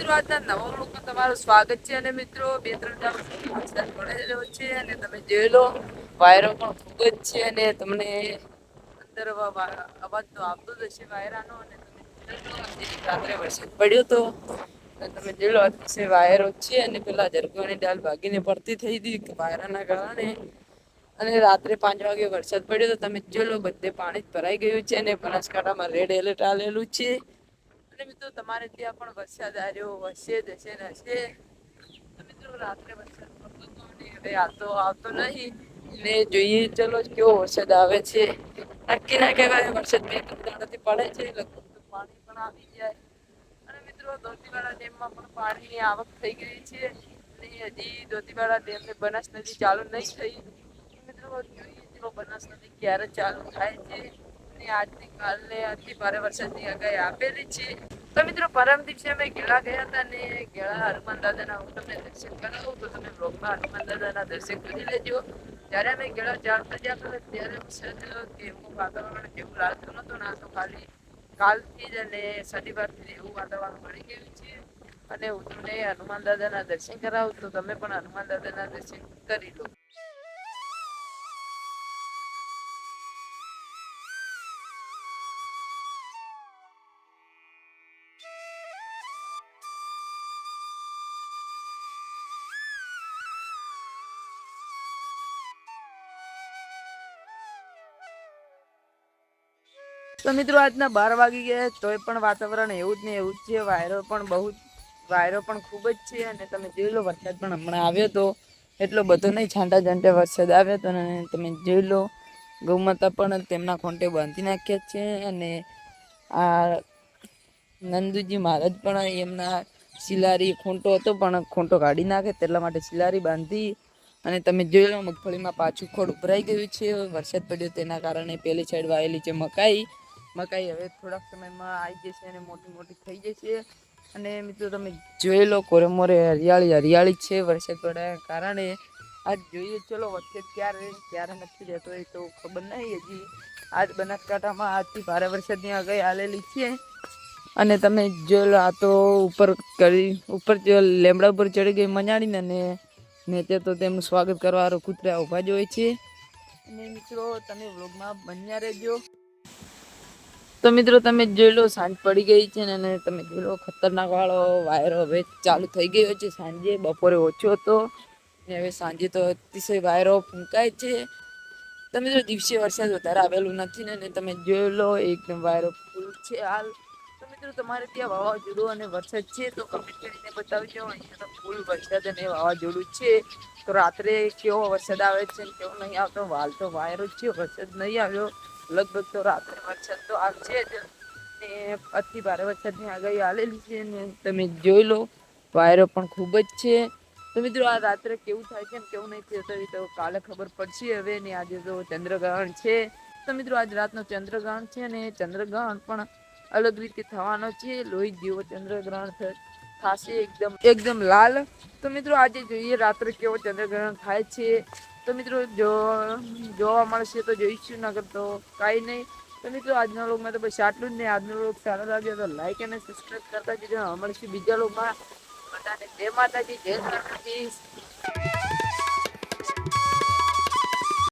મિત્રો આજના નવા વ્લોગમાં તમારું સ્વાગત છે અને મિત્રો, બે ત્રણ સુધી વરસાદ પડેલો છે અને તમે જોઈ લો, વાયરો પણ ખૂબ જ છે અને તમને અંદર અવાજ તો આવતો જ હશે વાયરાનો અને તમે રાત્રે વરસાદ પડ્યો તો તમે જોઈ લો અતિશય વાયરો છે અને પેલા જરગવાની ડાલ ભાગીને પડતી થઈ હતી વાયરાના કારણે. અને રાત્રે પાંચ વાગે વરસાદ પડ્યો તો તમે જોઈ લો, બધે પાણી જ ભરાઈ ગયું છે અને બનાસકાંઠામાં રેડ એલર્ટ આવેલું છે. અને મિત્રો તમારે ત્યાં પણ વરસાદ આવ્યો વસે જશે ને હશે તો મિત્રો રાત્રે વરસાદ પડતો હતો અને હવે આવતો આવતો નહીં. ને જોઈએ ચલો કેવો વરસાદ આવે છે. નક્કી ના કહેવાય વરસાદ બે દાડાથી પડે છે, લગભગ તો પાણી પણ આવી જાય. અને મિત્રો ધોતીવાડા ડેમમાં પણ પાણીની આવક થઈ ગઈ છે. અને હજી ધોતીવાડા ડેમને બનાસ નદી ચાલુ નહીં થઈ. મિત્રો જોઈએ ચલો બનાસ નદી ક્યારે ચાલુ થાય છે. અને આજની કાલે અતિ ભારે વરસાદની આગાહી આપેલી છે. તો મિત્રો પરમ દિવસે અમે ગેળા ગયા હતા ને ગેળા હનુમાન દાદાના, હું તમને દર્શન કરાવું, તો તમે બ્લોગમાં હનુમાન દાદાના દર્શન કરી લેજો. જ્યારે અમે ગેળા ચાલતા જતા હતા, ત્યારે વરસાદ કે એવું વાતાવરણ જેવું લાગતું નહોતું ના તો ખાલી કાલથી જ અને શનિવારથી એવું વાતાવરણ મળી ગયું છે. અને હું તમને હનુમાન દાદાના દર્શન કરાવું, તો તમે પણ હનુમાન દાદાના દર્શન કરી લો. તો મિત્રો આજના બાર વાગી ગયા તોય પણ વાતાવરણ એવું જ ને એવું જ છે. વાયરો પણ બહુ વાયરો પણ ખૂબ જ છે અને તમે જોઈ લો વરસાદ પણ હમણાં આવ્યો તો. એટલો બધો નહીં, છાંટા છાંટે વરસાદ આવ્યો તો અને તમે જોઈ લો, ગૌમાતા પણ તેમના ખોંટે બાંધી નાખ્યા છે અને આ નંદુજી મહારાજ પણ એમના શિલારી ખૂંટો હતો, પણ ખૂંટો કાઢી નાખે તેટલા માટે શિલારી બાંધી અને તમે જોઈ લો મગફળીમાં પાછું ખોડ ઉભરાઈ ગયું છે. વરસાદ પડ્યો તેના કારણે પેલી સાઈડ વાયેલી છે મકાઈ મકાઈ હવે થોડાક સમયમાં આવી જશે અને મોટી મોટી થઈ જશે. અને મિત્રો તમે જોઈ લો કોરે મોરે હરિયાળી હરિયાળી છે વરસાદ પડ્યા કારણે. આજ જોઈએ, ચલો વરસાદ ક્યારે ક્યારે નથી રહેતો એ તો ખબર નહીં હજી. આજ બનાસકાંઠામાં આજથી ભારે વરસાદની આગાહી આલેલી છે. અને તમે જોઈ લો આ તો ઉપર કરી, ઉપર લેમડા ઉપર ચડી ગઈ મજાડીને અને નેતે તો તેમનું સ્વાગત કરવા કૂતરા ઊભા જ હોય છે. અને મિત્રો તમે વ્લોગમાં બન્યા રહેજો. તો મિત્રો તમે જોઈ લો, સાંજ પડી ગઈ છે ને, અને તમે જોઈ લો, ખતરનાક વાળો વાયરો હવે ચાલુ થઈ ગયો છે સાંજે, બપોરે ઓછો હતો. ને હવે સાંજે તો અતિશય વાયરો ફૂંકાય છે. તમે જો દિવસે વરસાદ વધારે આવેલું નથી ને તમે જોઈ લો, એકદમ વાયરો ફૂલ છે હાલ. તો મિત્રો તમારે ત્યાં વાવાઝોડું અને વરસાદ છે તો કમેન્ટ કરીને બતાવજો. અહીંયા તો ફૂલ વરસાદ અને વાવાઝોડું છે. તો રાત્રે કેવો વરસાદ આવે છે કેવો નહીં આવતો હાલ તો વાયરો જ છે, વરસાદ નહીં આવ્યો. લગભગ તો રાત્રે વરસાદ તો આવશે જ. ને અતિ ભારે વરસાદની આગાહી આવેલી છે ને તમે જોઈ લો, વાયરો પણ ખૂબ જ છે. તો મિત્રો આ રાત્રે કેવું થાય છે ને કેવું નહીં થયું તો કાલે ખબર પડશે હવે ને આજે તો ચંદ્રગ્રહણ છે. તો મિત્રો આજ રાતનો ચંદ્રગ્રહણ છે ને ચંદ્રગ્રહણ પણ અલગ રીતે થવાનો છે. લોહી જેવો ચંદ્રગ્રહણ થશે એકદમ એકદમ લાલ. તો મિત્રો આજે જોઈએ રાત્રે કેવો ચંદ્રગ્રહણ થાય છે. તો મિત્રો જો જોવા મળશે તો જોઈશું નગર તો કાંઈ નહીં. તો મિત્રો આજના લોકમાં તો બસ આટલું જ નહીં આજનો લોક સારો લાગ્યો તો લાઈક અને સબસ્ક્રાઈબ કરતા જજો. મળશે બીજા લોકમાં બધાને જય માતાજી જય માતાજી